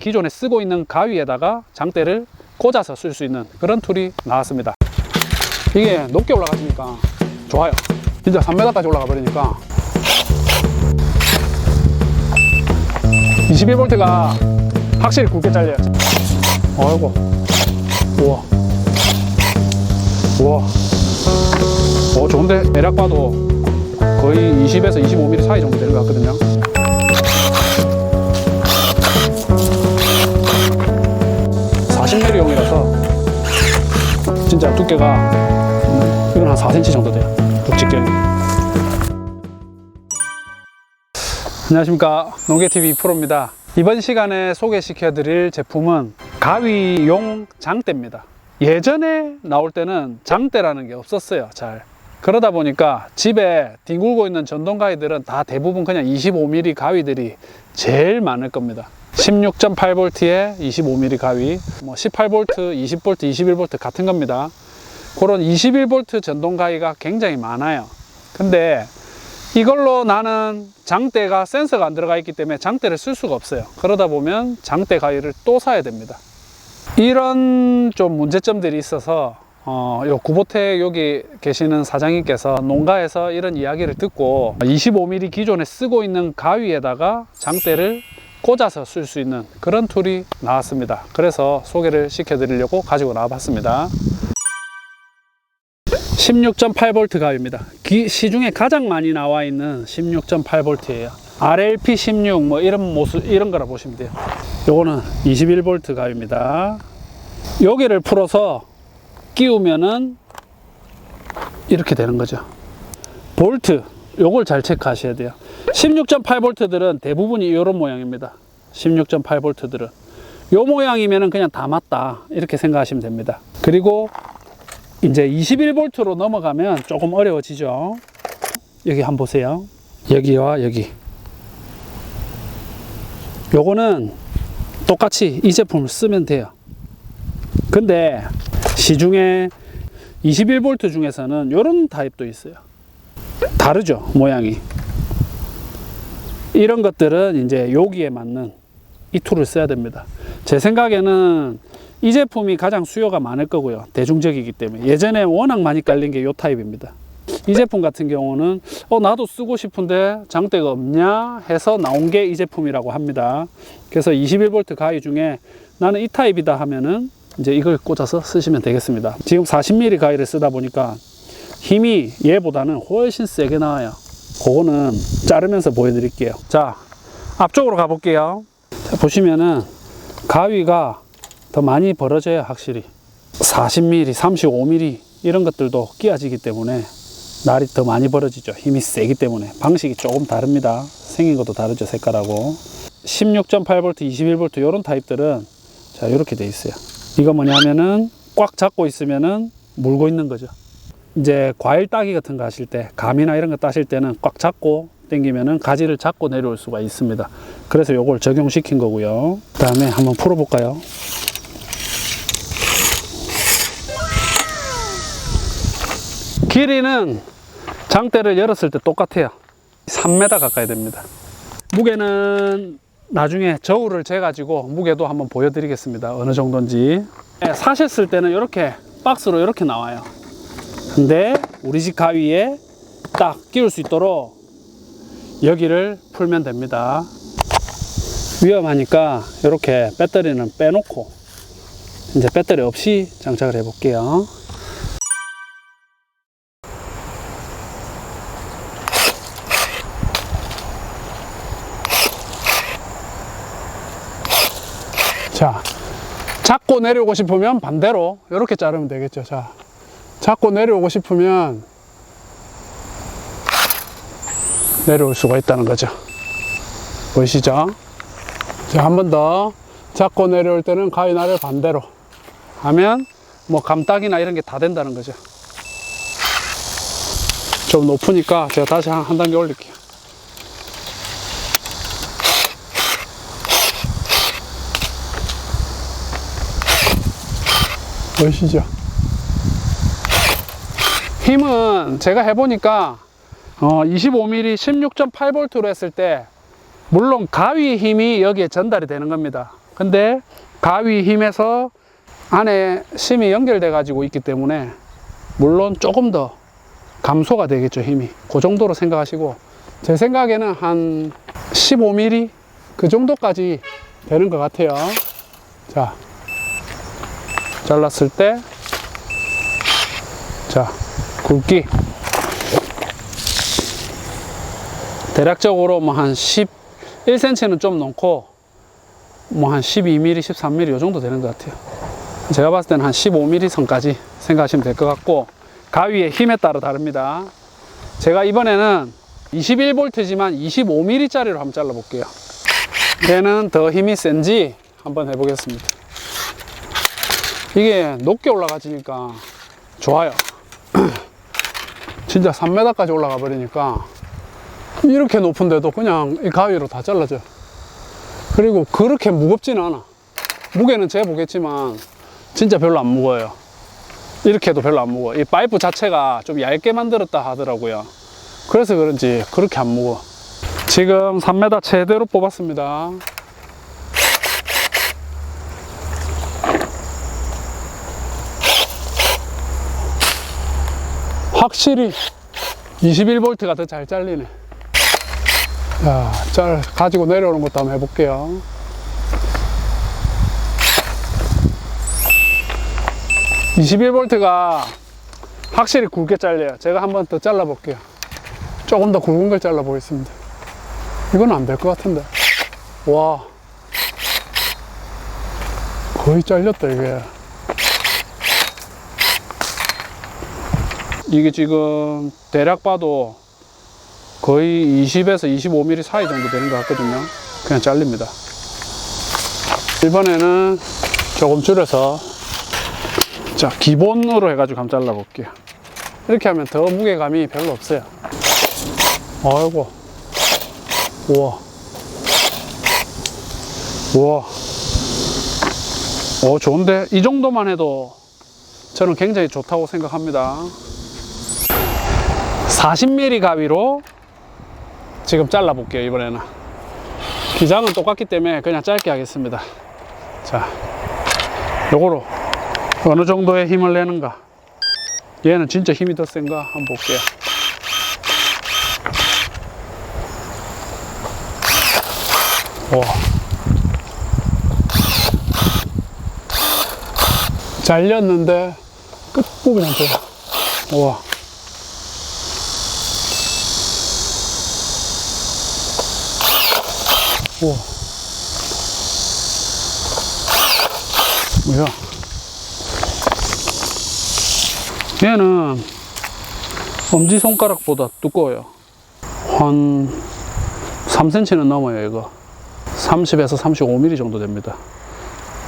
기존에 쓰고 있는 가위에다가 장대를 꽂아서 쓸 수 있는 그런 툴이 나왔습니다. 이게 높게 올라가시니까 좋아요. 진짜 3m까지 올라가 버리니까 21V가 확실히 굵게 잘려요. 어이구. 우와. 우와. 어, 좋은데? 대략 봐도 거의 20에서 25mm 사이 정도 되는 것 같거든요. 두께가 음, 이건 한 4cm 정도 돼요. 굵직경이. 안녕하십니까. 농계TV 프로입니다. 이번 시간에 소개시켜 드릴 제품은 가위용 장대입니다. 예전에 나올 때는 장대라는 게 없었어요. 잘. 그러다 보니까 집에 뒹굴고 있는 전동 가위들은 다 대부분 그냥 25mm 가위들이 제일 많을 겁니다. 16.8V에 25mm 가위, 뭐 18V, 20V, 21V 같은 겁니다. 그런 21V 전동 가위가 굉장히 많아요. 근데 이걸로 나는 장대가 센서가 안 들어가 있기 때문에 장대를 쓸 수가 없어요. 그러다 보면 장대 가위를 또 사야 됩니다. 이런 좀 문제점들이 있어서 어, 요 구보택 여기 계시는 사장님께서 농가에서 이런 이야기를 듣고 25mm 기존에 쓰고 있는 가위에다가 장대를 꽂아서 쓸 수 있는 그런 툴이 나왔습니다. 그래서 소개를 시켜 드리려고 가지고 나와 봤습니다. 16.8V 가위입니다. 기- 시중에 가장 많이 나와 있는 16.8V예요. RLP 16 뭐 이런 모습 이런 거라 보시면 돼요. 요거는 21V 가위입니다. 여기를 풀어서 끼우면은 이렇게 되는 거죠. 볼트 요걸 잘 체크하셔야 돼요. 16.8V들은 대부분이 이런 모양입니다. 16.8V들은 요 모양이면은 그냥 다 맞다 이렇게 생각하시면 됩니다. 그리고 이제 21V로 넘어가면 조금 어려워지죠. 여기 한번 보세요. 여기와 여기. 요거는 똑같이 이 제품을 쓰면 돼요. 근데 시중에 21V 중에서는 이런 타입도 있어요. 다르죠, 모양이. 이런 것들은 이제 여기에 맞는 이 툴을 써야 됩니다. 제 생각에는 이 제품이 가장 수요가 많을 거고요. 대중적이기 때문에. 예전에 워낙 많이 깔린 게 이 타입입니다. 이 제품 같은 경우는 어 나도 쓰고 싶은데 장대가 없냐 해서 나온 게 이 제품이라고 합니다. 그래서 21V 가위 중에 나는 이 타입이다 하면은 이제 이걸 꽂아서 쓰시면 되겠습니다. 지금 40mm 가위를 쓰다 보니까 힘이 얘보다는 훨씬 세게 나와요. 그거는 자르면서 보여드릴게요. 자, 앞쪽으로 가볼게요. 자, 보시면은 가위가 더 많이 벌어져요, 확실히. 40mm, 35mm 이런 것들도 끼어지기 때문에 날이 더 많이 벌어지죠. 힘이 세기 때문에. 방식이 조금 다릅니다. 생긴 것도 다르죠, 색깔하고. 16.8V, 21V 이런 타입들은 자, 이렇게 돼 있어요. 이거 뭐냐면은 꽉 잡고 있으면은 물고 있는 거죠. 이제 과일 따기 같은 거 하실 때, 감이나 이런 거 따실 때는 꽉 잡고 당기면은 가지를 잡고 내려올 수가 있습니다. 그래서 요걸 적용시킨 거고요. 그 다음에 한번 풀어 볼까요? 길이는 장대를 열었을 때 똑같아요. 3m 가까이 됩니다. 무게는 나중에 저울을 재 가지고 무게도 한번 보여드리겠습니다. 어느 정도인지. 네, 사셨을 때는 이렇게 박스로 이렇게 나와요. 근데 우리 집 가위에 딱 끼울 수 있도록 여기를 풀면 됩니다. 위험하니까 이렇게 배터리는 빼놓고 이제 배터리 없이 장착을 해 볼게요. 자, 잡고 내려오고 싶으면 반대로 이렇게 자르면 되겠죠. 자, 잡고 내려오고 싶으면 내려올 수가 있다는 거죠. 보이시죠? 자, 한 번 더. 잡고 내려올 때는 가위날을 반대로 하면 뭐 감딱이나 이런 게 다 된다는 거죠. 좀 높으니까 제가 다시 한, 한 단계 올릴게요. 보이시죠? 힘은 제가 해보니까 어, 25mm 16.8V로 했을 때 물론 가위 힘이 여기에 전달이 되는 겁니다. 근데 가위 힘에서 안에 심이 연결돼 가지고 있기 때문에 물론 조금 더 감소가 되겠죠 힘이 그 정도로 생각하시고 제 생각에는 한 15mm 그 정도까지 되는 것 같아요 자 잘랐을 때 자, 굵기. 대략적으로 뭐 한 11cm는 좀 넘고, 뭐 한 12mm, 13mm 요 정도 되는 것 같아요. 제가 봤을 때는 한 15mm 선까지 생각하시면 될 것 같고, 가위의 힘에 따라 다릅니다. 제가 이번에는 21V지만 25mm짜리로 한번 잘라볼게요. 얘는 더 힘이 센지 한번 해보겠습니다. 이게 높게 올라가지니까 좋아요. 진짜 3m까지 올라가 버리니까 이렇게 높은데도 그냥 이 가위로 다 잘라져. 그리고 그렇게 무겁지는 않아. 무게는 재보겠지만 진짜 별로 안 무거워요. 이렇게 해도 별로 안 무거워. 이 파이프 자체가 좀 얇게 만들었다 하더라고요. 그래서 그런지 그렇게 안 무거워. 지금 3m 제대로 뽑았습니다. 확실히 21V가 더 잘 잘리네. 자, 잘 가지고 내려오는 것도 한번 해볼게요. (21V가) 확실히 굵게 잘려요. 제가 한 번 더 잘라 볼게요. 조금 더 굵은 걸 잘라 보겠습니다. 이건 안 될 것 같은데. 와. 거의 잘렸다 이게 이게 지금 대략 봐도 거의 20에서 25mm 사이 정도 되는 것 같거든요. 그냥 잘립니다. 이번에는 조금 줄여서 자 기본으로 해가지고 한번 잘라 볼게요. 이렇게 하면 더 무게감이 별로 없어요. 아이고 우와 우와 어 좋은데 이 정도만 해도 저는 굉장히 좋다고 생각합니다. 40mm 가위로 지금 잘라 볼게요 이번에는. 기장은 똑같기 때문에 그냥 짧게 하겠습니다. 자 요거로 어느 정도의 힘을 내는가? 얘는 진짜 힘이 더 센가? 한번 볼게요. 와. 잘렸는데 끝부분이 안 돼요 와 우와. 뭐야? 얘는 엄지손가락보다 두꺼워요. 한 3cm는 넘어요, 이거. 30에서 35mm 정도 됩니다.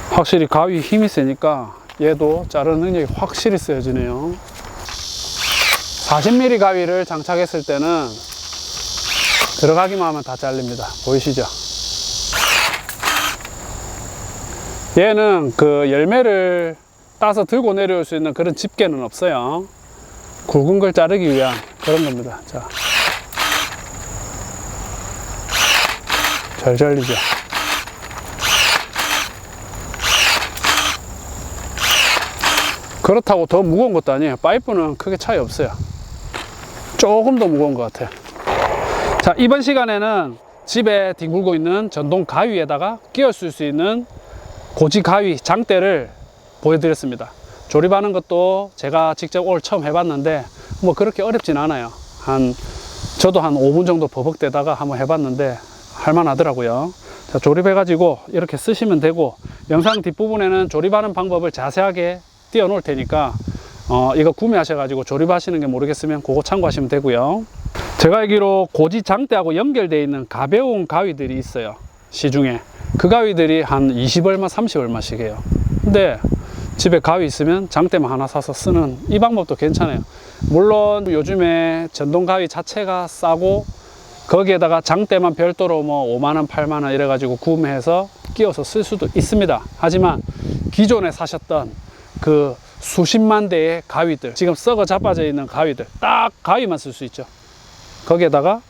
확실히 가위 힘이 세니까 얘도 자르는 능력이 확실히 세지네요. 40mm 가위를 장착했을 때는 들어가기만 하면 다 잘립니다. 보이시죠? 얘는 그 열매를 따서 들고 내려올 수 있는 그런 집게는 없어요. 굵은 걸 자르기 위한 그런 겁니다. 자. 잘 잘리죠? 그렇다고 더 무거운 것도 아니에요. 파이프는 크게 차이 없어요. 조금 더 무거운 것 같아요. 자, 이번 시간에는 집에 뒹굴고 있는 전동 가위에다가 끼워 쓸 수 있는 고지 가위 장대를 보여드렸습니다. 조립하는 것도 제가 직접 오늘 처음 해봤는데 뭐 그렇게 어렵진 않아요. 한 저도 한 5분 정도 버벅대다가 한번 해봤는데 할만하더라고요. 자, 조립해가지고 이렇게 쓰시면 되고 영상 뒷부분에는 조립하는 방법을 자세하게 띄워 놓을 테니까 어, 이거 구매하셔가지고 조립하시는 게 모르겠으면 그거 참고하시면 되고요. 제가 알기로 고지 장대하고 연결되어 있는 가벼운 가위들이 있어요. 시중에. 그 가위들이 한 20얼마, 30얼마씩 해요. 근데 집에 가위 있으면 장대만 하나 사서 쓰는 이 방법도 괜찮아요. 물론 요즘에 전동 가위 자체가 싸고 거기에다가 장대만 별도로 뭐 5만원, 8만원 이래 가지고 구매해서 끼워서 쓸 수도 있습니다. 하지만 기존에 사셨던 그 수십만 대의 가위들, 지금 썩어 자빠져 있는 가위들, 딱 가위만 쓸 수 있죠. 거기에다가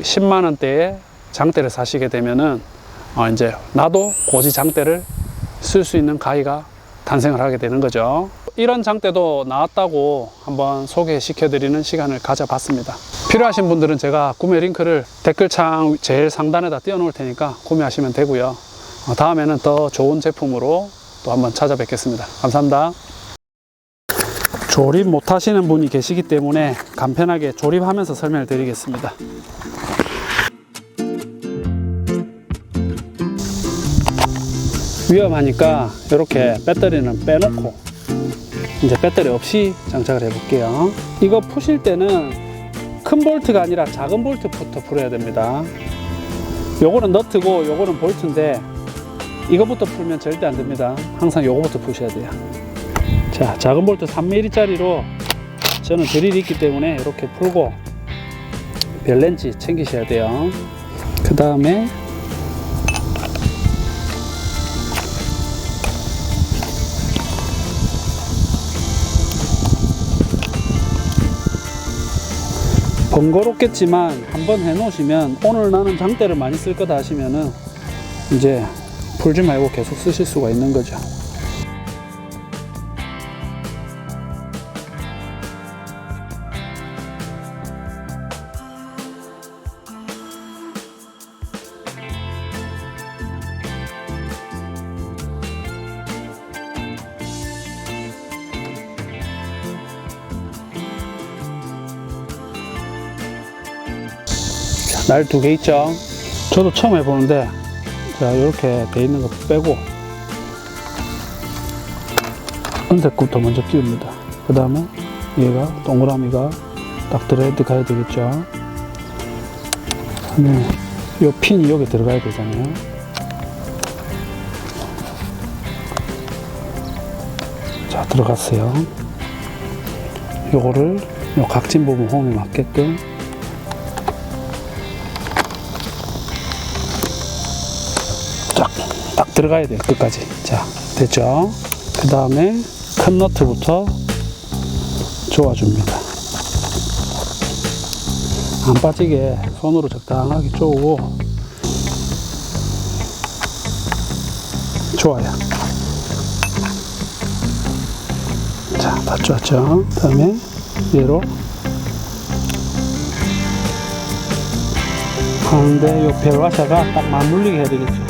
10만원대의 장대를 사시게 되면은 어, 이제 나도 고지 장대를 쓸 수 있는 가위가 탄생을 하게 되는 거죠. 이런 장대도 나왔다고 한번 소개시켜 드리는 시간을 가져봤습니다. 필요하신 분들은 제가 구매 링크를 댓글창 제일 상단에다 띄워 놓을 테니까 구매하시면 되고요. 어, 다음에는 더 좋은 제품으로 또 한번 찾아뵙겠습니다. 감사합니다. 조립 못 하시는 분이 계시기 때문에 간편하게 조립하면서 설명을 드리겠습니다. 위험하니까 이렇게 배터리는 빼놓고 이제 배터리 없이 장착을 해 볼게요. 이거 푸실 때는 큰 볼트가 아니라 작은 볼트부터 풀어야 됩니다. 요거는 너트고 요거는 볼트인데 이거부터 풀면 절대 안 됩니다. 항상 요거부터 푸셔야 돼요. 자, 작은 볼트 3mm짜리로 저는 드릴이 있기 때문에 이렇게 풀고 벨렌치 챙기셔야 돼요. 그 다음에 번거롭겠지만 한번 해놓으시면 오늘 나는 장대를 많이 쓸 거다 하시면은 이제 풀지 말고 계속 쓰실 수가 있는 거죠. 날 두 개 있죠. 저도 처음 해보는데 자 이렇게 돼 있는 거 빼고 은색부터 먼저 끼웁니다. 그 다음에 얘가 동그라미가 딱 들어야 가야 되겠죠. 그다음에 이 핀이 여기 들어가야 되잖아요. 자 들어갔어요. 요거를 요 각진 부분 홈에 맞게끔 들어가야 돼요. 끝까지. 자, 됐죠? 그 다음에 큰 너트부터 조아줍니다. 안 빠지게 손으로 적당하게 조고 좋아요. 자, 다 조았죠? 그 다음에 얘로 하는데 요 벨와샤가 딱 맞물리게 해야 되겠죠.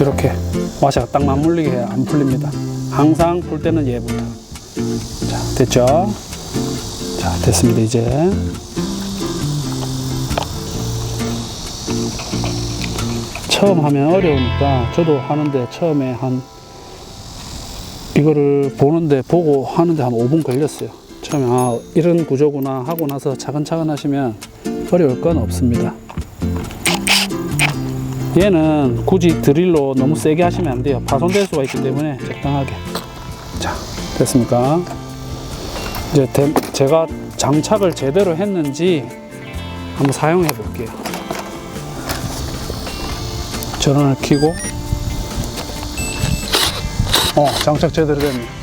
이렇게 와샤가 딱 맞물리게 해야 안 풀립니다. 항상 풀 때는 얘부터. 자, 됐죠? 자, 됐습니다, 이제. 처음 하면 어려우니까 저도 하는데 처음에 한 이거를 보는데 보고 하는데 한 5분 걸렸어요. 처음에 아, 이런 구조구나 하고 나서 차근차근 하시면 어려울 건 없습니다. 얘는 굳이 드릴로 너무 세게 하시면 안 돼요. 파손될 수가 있기 때문에 적당하게. 자, 됐습니까? 이제 대- 제가 장착을 제대로 했는지 한번 사용해 볼게요. 전원을 켜고 어, 장착 제대로 됐네.